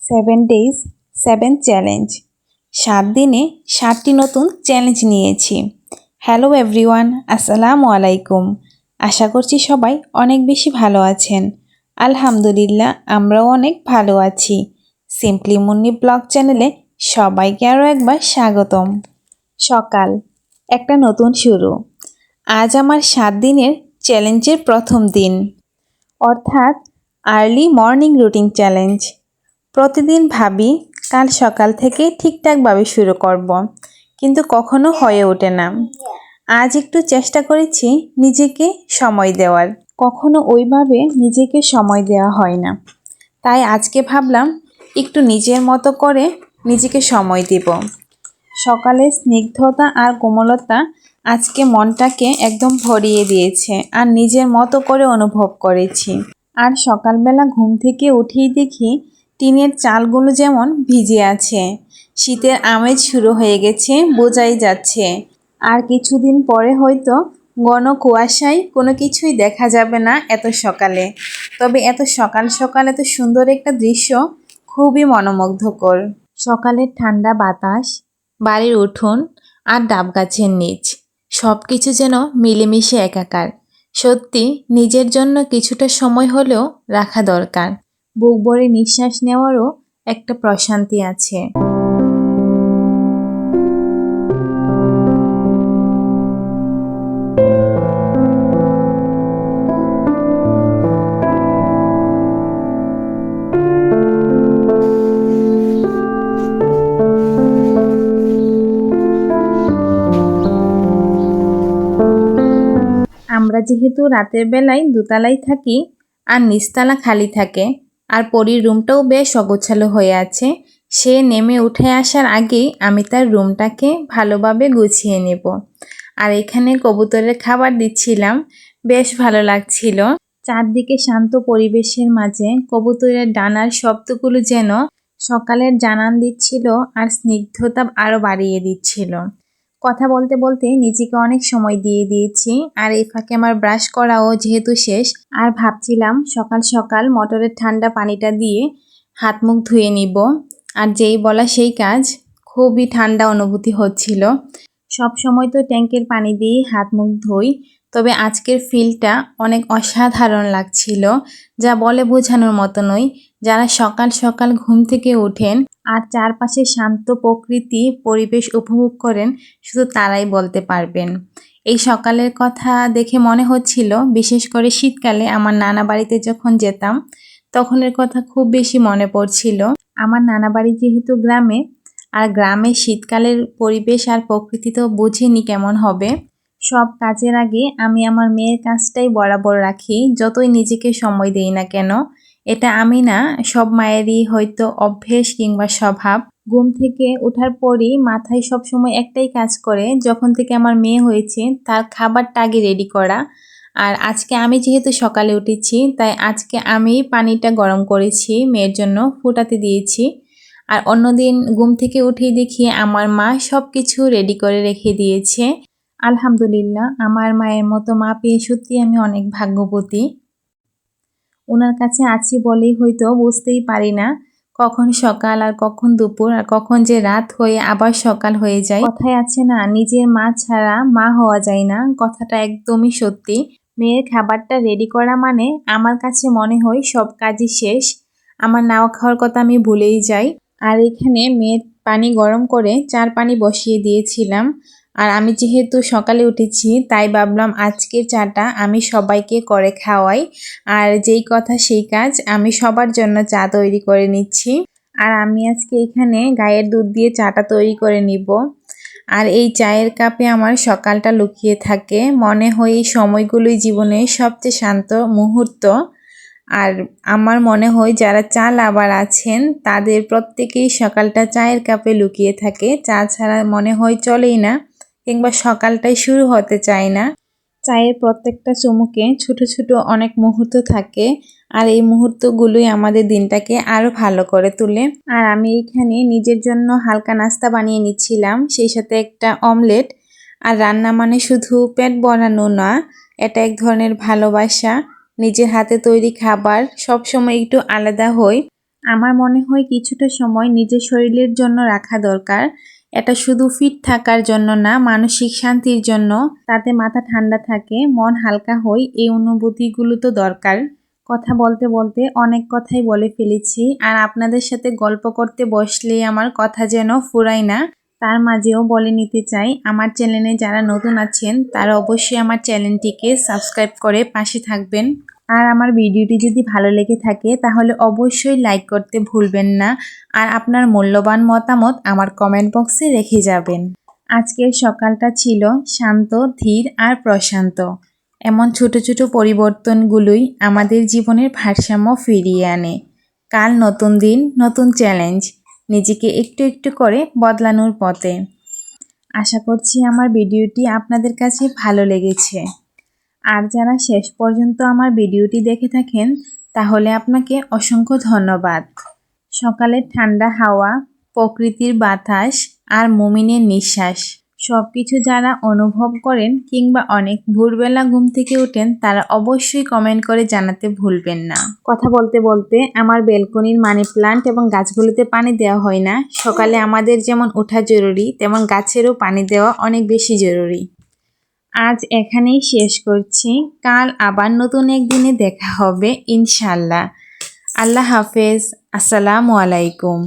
Seven days seven challenge সাত দিনে সাতটি নতুন চ্যালেঞ্জ নিয়েছি। হ্যালো এভরিওয়ান আসসালামু আলাইকুম। আশা করছি সবাই অনেক বেশি ভালো আছেন। আলহামদুলিল্লাহ, আমরাও অনেক ভালো আছি। সিম্পলি মুন্নি ব্লগ চ্যানেলে সবাইকে আরও একবার স্বাগতম। সকাল, একটা নতুন শুরু। আজ আমার সাত দিনের চ্যালেঞ্জের প্রথম দিন। অর্থাৎ আর্লি মর্নিং রুটিন চ্যালেঞ্জ। প্রতিদিন ভাবি, কাল সকাল থেকে ঠিকঠাকভাবে শুরু করব। কিন্তু কখনো হয়ে ওঠে না। আজ একটু চেষ্টা করেছি নিজেকে সময় দেওয়ার। কখনো ওইভাবে নিজেকে সময় দেওয়া হয় না। তাই আজকে ভাবলাম, একটু নিজের মতো করে নিজেকে সময় দেব। সকালে স্নিগ্ধতা আর কোমলতা আজকে মনটাকে একদম ভরিয়ে দিয়েছে আর নিজের মতো করে অনুভব করেছি। আর সকালবেলা ঘুম থেকে উঠেই দেখি টিনের চালগুলো যেমন ভিজে আছে, শীতের আমেজ শুরু হয়ে গেছে, বোঝাই যাচ্ছে। আর কিছুদিন পরে হয়তো ঘন কুয়াশায় কোনো কিছুই দেখা যাবে না এত সকালে। তবে এত সকাল সকাল এত সুন্দর একটা দৃশ্য খুবই মনোমুগ্ধকর। সকালের ঠান্ডা বাতাস, বাড়ির উঠোন আর ডাব গাছের নিচ। সব কিছু যেন মিলেমিশে একাকার। সত্যি, নিজের জন্য কিছুটা সময় হলেও রাখা দরকার। বুক ভরে নিঃশ্বাস নেওয়ারও একটা প্রশান্তি আছে। আমরা যেহেতু রাতের বেলায় দোতলায় থাকি আর নিচতলা খালি থাকে, আর পরীর রুমটাও বেশ অগোছালো হয়ে আছে, সে নেমে উঠে আসার আগেই আমি তার রুমটাকে ভালোভাবে গুছিয়ে নেব। আর এখানে কবুতরের খাবার দিচ্ছিলাম, বেশ ভালো লাগছিল। চারদিকে শান্ত পরিবেশের মাঝে কবুতরের ডানার শব্দগুলো যেন সকালের জানান দিচ্ছিল আর স্নিগ্ধতা আরও বাড়িয়ে দিচ্ছিল। কথা বলতে বলতে নিজেকে অনেক সময় দিয়ে দিয়েছি আর এই ফাঁকে আমার ব্রাশ করাও যেহেতু শেষ, আর ভাবছিলাম সকাল সকাল মোটরের ঠান্ডা পানিটা দিয়ে হাত মুখ ধুয়ে নিব। আর যেই বলা সেই কাজ, খুবই ঠান্ডা অনুভূতি হচ্ছিল। সব সময় তো ট্যাঙ্কের পানি দিয়েই হাত মুখ ধুই, তবে আজকের ফিলটা অনেক অসাধারণ লাগছিল, যা বলে বোঝানোর মতো নয়। যারা সকাল সকাল ঘুম থেকে ওঠেন আর চারপাশে শান্ত প্রকৃতি, পরিবেশ উপভোগ করেন, শুধু তারাই বলতে পারবেন। এই সকালের কথা দেখে মনে হচ্ছিল, বিশেষ করে শীতকালে আমার নানা বাড়িতে যখন যেতাম, তখনের কথা খুব বেশি মনে পড়ছিল। আমার নানা বাড়ি যেহেতু গ্রামে, আর গ্রামে শীতকালের পরিবেশ আর প্রকৃতি তো বুঝিনি কেমন হবে। সব কাজের আগে আমি আমার মেয়ের কাজটাই বরাবর রাখি, যতই নিজেকে সময় দেই না কেন। এটা আমি না, সব মায়েরই হয়তো অভ্যেস কিংবা স্বভাব। ঘুম থেকে ওঠার পরই মাথায় সব সময় একটাই কাজ করে, যখন থেকে আমার মেয়ে হয়েছে, তার খাবারটা আগে রেডি করা। আর আজকে আমি যেহেতু সকালে উঠেছি, তাই আজকে আমি পানিটা গরম করেছি, মেয়ের জন্য ফুটাতে দিয়েছি। আর অন্যদিন ঘুম থেকে উঠেই দেখি আমার মা সব কিছু রেডি করে রেখে দিয়েছে। আলহামদুলিল্লাহ, আমার মায়ের মতো মা পেয়ে সত্যি আমি অনেক ভাগ্যবতী। ওনার কাছে আছি বলেই হয়তো বুঝতেই পারি না কখন সকাল আর কখন দুপুর আর কখন যে রাত হয়ে আবার সকাল হয়ে যায়। কথায় আছে না, নিজের মা ছাড়া মা হওয়া যায় না। কথাটা একদমই সত্যি। মেয়ের খাবারটা রেডি করা মানে আমার কাছে মনে হয় সব কাজই শেষ। আমার নাওয়া খাওয়ার কথা আমি ভুলেই যাই। আর এখানে মেয়ের পানি গরম করে চার পানি বসিয়ে দিয়েছিলাম। আর আমি যেহেতু সকালে উঠেছি, তাই ভাবলাম আজকের চাটা আমি সবাইকে করে খাওয়াই। আর যেই কথা সেই কাজ আমি সবার জন্য চা তৈরি করে নিচ্ছি। আর আমি আজকে এখানে গায়ের দুধ দিয়ে চাটা তৈরি করে নিব। আর এই চায়ের কাপে আমার সকালটা লুকিয়ে থাকে। মনে হয় এই সময়গুলোই জীবনে সবচেয়ে শান্ত মুহূর্ত। আর আমার মনে হয় যারা চা লাভার আছেন, তাদের প্রত্যেকেই সকালটা চায়ের কাপে লুকিয়ে থাকে। চা ছাড়া মনে হয় চলেই না। কিংবা সকালটাই শুরু হতে চায় না। চায়ের প্রত্যেকটা চুমুকে ছোট ছোট অনেক মুহূর্ত থাকে আর এই মুহূর্তগুলোই আমাদের দিনটাকে আরও ভালো করে তোলে। আর আমি এইখানে নিজের জন্য হালকা নাস্তা বানিয়ে নিচ্ছিলাম, সেই সাথে একটা অমলেট। আর রান্না মানে শুধু পেট বানানো না, এটা এক ধরনের ভালোবাসা। নিজের হাতে তৈরি খাবার সবসময় একটু আলাদা হয়। আমার মনে হয় কিছুটা সময় নিজের শরীরের জন্য রাখা দরকার। এটা শুধু ফিট থাকার জন্য না, মানসিক শান্তির জন্য। তাতে মাথা ঠান্ডা থাকে, মন হালকা হয়, এই অনুভূতিগুলো তো দরকার। কথা বলতে বলতে অনেক কথাই বলে ফেলেছি, আর আপনাদের সাথে গল্প করতে বসলে আমার কথা যেন ফুরায় না। তার মাঝেও বলে নিতে চাই, আমার চ্যানেলে যারা নতুন আছেন, তারা অবশ্যই আমার চ্যানেলটিকে সাবস্ক্রাইব করে পাশে থাকবেন। আর আমার ভিডিওটি যদি ভালো লেগে থাকে, তাহলে অবশ্যই লাইক করতে ভুলবেন না। আর আপনার মূল্যবান মতামত আমার কমেন্ট বক্সে রেখে যাবেন। আজকের সকালটা ছিল শান্ত, ধীর আর প্রশান্ত। এমন ছোট ছোট পরিবর্তনগুলোই আমাদের জীবনের ভারসাম্য ফিরিয়ে আনে। কাল নতুন দিন, নতুন চ্যালেঞ্জ নিজেকে একটু একটু করে বদলানোর পথে। আশা করছি আমার ভিডিওটি আপনাদের কাছে ভালো লেগেছে। আর যারা শেষ পর্যন্ত আমার ভিডিওটি দেখে থাকেন, তাহলে আপনাকে অসংখ্য ধন্যবাদ। সকালের ঠান্ডা হাওয়া, প্রকৃতির বাতাস আর মুমিনের নিঃশ্বাস। সব কিছু যারা অনুভব করেন কিংবা অনেক ভোরবেলা ঘুম থেকে ওঠেন, তারা অবশ্যই কমেন্ট করে জানাতে ভুলবেন না। কথা বলতে বলতে আমার বেলকনির মানি প্লান্ট এবং গাছগুলোতে পানি দেওয়া হয় না। সকালে আমাদের যেমন ওঠা জরুরি, তেমন গাছেরও পানি দেওয়া অনেক বেশি জরুরি। আজ এখানেই শেষ করছি। কাল আবার নতুন একদিনে দেখা হবে ইনশাল্লাহ আল্লাহ হাফেজ। আসসালামু আলাইকুম।